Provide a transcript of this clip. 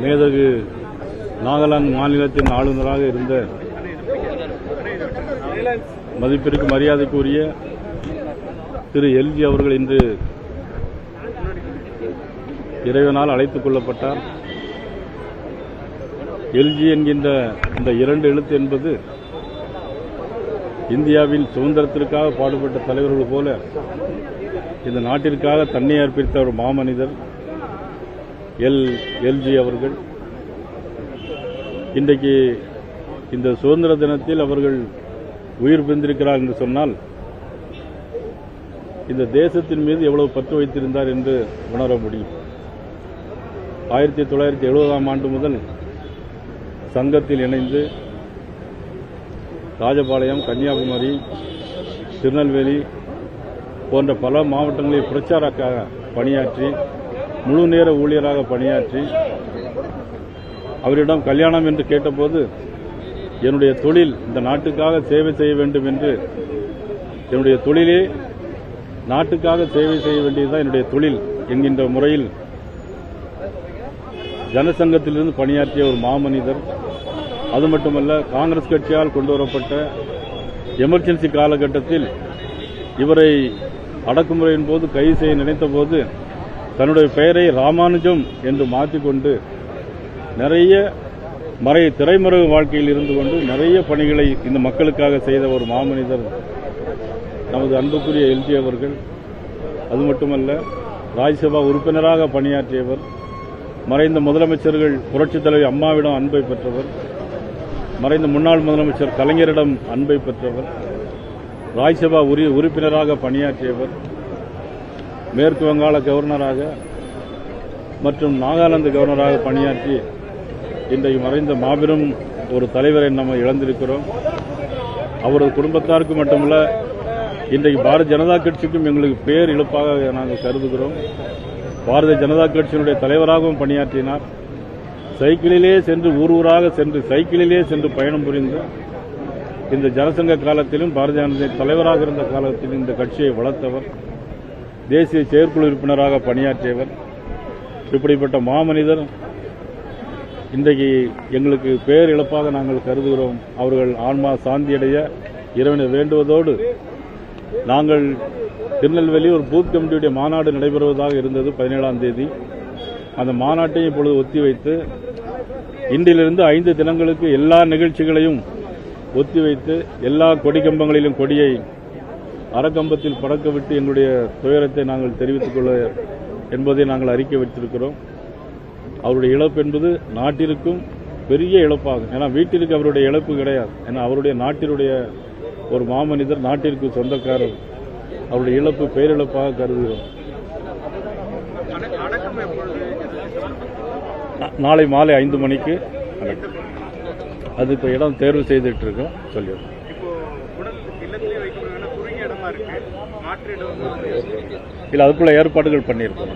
மேதகு நாகாலாந்து மாநிலத்தின் ஆளுநராக இருந்த மதிப்பிற்கு மரியாதைக்குரிய திரு எல்ஜி அவர்கள் இன்று இறைவனால் அழைத்துக் கொள்ளப்பட்டார். எல்ஜி என்கின்ற இந்த இரண்டு எழுத்து என்பது இந்தியாவின் சுதந்திரத்திற்காக பாடுபட்ட தலைவர்கள் போல இந்த நாட்டிற்காக தன்னை அர்ப்பித்த ஒரு மாமனிதர் எல் எல்ஜி அவர்கள். இன்றைக்கு இந்த சுதந்திர தினத்தில் அவர்கள் உயிர் பிரிந்திருக்கிறார் என்று சொன்னால் இந்த தேசத்தின் மீது எவ்வளவு பற்று வைத்திருந்தார் என்று உணர முடியும். ஆயிரத்தி தொள்ளாயிரத்தி எழுபதாம் ஆண்டு முதல் சங்கத்தில் இணைந்து ராஜபாளையம் கன்னியாகுமரி திருநெல்வேலி போன்ற பல மாவட்டங்களில் பிரச்சாரக்காக பணியாற்றி முழு நேர ஊழியராக பணியாற்றி அவரிடம் கல்யாணம் என்று கேட்டபோது என்னுடைய தொழில் இந்த நாட்டுக்காக சேவை செய்ய வேண்டும் என்று என்னுடைய தொழிலே நாட்டுக்காக சேவை செய்ய வேண்டியதுதான் என்னுடைய தொழில் என்கின்ற முறையில் ஜனசங்கத்திலிருந்து பணியாற்றிய ஒரு மாமனிதர் அது மட்டுமல்ல காங்கிரஸ் கட்சியால் கொண்டு வரப்பட்ட எமர்ஜென்சி காலகட்டத்தில் இவரை அடக்குமுறையின் போது கைது செய்ய நினைத்த போது தன்னுடைய பெயரை ராமானுஜம் என்று மாற்றிக்கொண்டு நிறைய மறை திரைமறைவு வாழ்க்கையில் இருந்து கொண்டு நிறைய பணிகளை இந்த மக்களுக்காக செய்த ஒரு மாமனிதர் நமது அன்புக்குரிய எல்ஜி அவர்கள். அது மட்டுமல்ல ராஜ்யசபா உறுப்பினராக பணியாற்றியவர் மறைந்த முதலமைச்சர்கள் புரட்சித் தலைவி அம்மாவிடம் அன்பை பெற்றவர் மறைந்த முன்னாள் முதலமைச்சர் கலைஞரிடம் அன்பை பெற்றவர் ராஜ்யசபா உரி உறுப்பினராக பணியாற்றியவர் மேற்கு வங்காள கவர்னராக மற்றும் நாகாலாந்து கவர்னராக பணியாற்றி இன்றைக்கு மறைந்த மாபெரும் ஒரு தலைவரை நம்ம இழந்திருக்கிறோம். அவரது குடும்பத்தாருக்கு மட்டுமல்ல இன்றைக்கு பாரதிய ஜனதா கட்சிக்கும் எங்களுக்கு பேர் இழப்பாக நாங்கள் கருதுகிறோம். பாரதிய ஜனதா கட்சியினுடைய தலைவராகவும் பணியாற்றினார். சைக்கிளிலே சென்று ஊர் ஊராக சென்று சைக்கிளிலே சென்று பயணம் புரிந்து இந்த ஜனசங்க காலத்திலும் பாரதிய ஜனதா தலைவராக இருந்த காலத்திலும் இந்த கட்சியை வளர்த்தவர் தேசிய செயற்குழு உறுப்பினராக பணியாற்றியவர் இப்படிப்பட்ட மாமனிதர் இன்றைக்கு எங்களுக்கு பேர் இழப்பாக நாங்கள் கருதுகிறோம். அவர்கள் ஆன்மா சாந்தியடைய இறைவனை வேண்டுவதோடு நாங்கள் திருநெல்வேலி ஒரு பூத் கமிட்டியுடைய மாநாடு நடைபெறுவதாக இருந்தது பதினேழாம் தேதி. அந்த மாநாட்டை இப்பொழுது ஒத்திவைத்து இன்றிலிருந்து ஐந்து தினங்களுக்கு எல்லா நிகழ்ச்சிகளையும் ஒத்திவைத்து எல்லா கொடி கம்பங்களிலும் கொடியை அறக்கம்பத்தில் பறக்க விட்டு எங்களுடைய துயரத்தை நாங்கள் தெரிவித்துக் கொள்ள என்பதை நாங்கள் அறிக்கை வைத்திருக்கிறோம். அவருடைய இழப்பு என்பது நாட்டிற்கும் பெரிய இழப்பாகும். ஏன்னா வீட்டிற்கு அவருடைய இழப்பு கிடையாது. ஏன்னா அவருடைய நாட்டினுடைய ஒரு மாமனிதர் நாட்டிற்கு சொந்தக்காரர். அவருடைய இழப்பு பேரிழப்பாக கருதுகிறோம். நாளை மாலை ஐந்து மணிக்கு. நடக்கும். அது இப்போ இடம் தேர்வு செய்துட்டு இருக்கோம் சொல்லிடுறோம் இல்லை அதுக்குள்ள ஏற்பாடுகள் பண்ணியிருக்கோம்.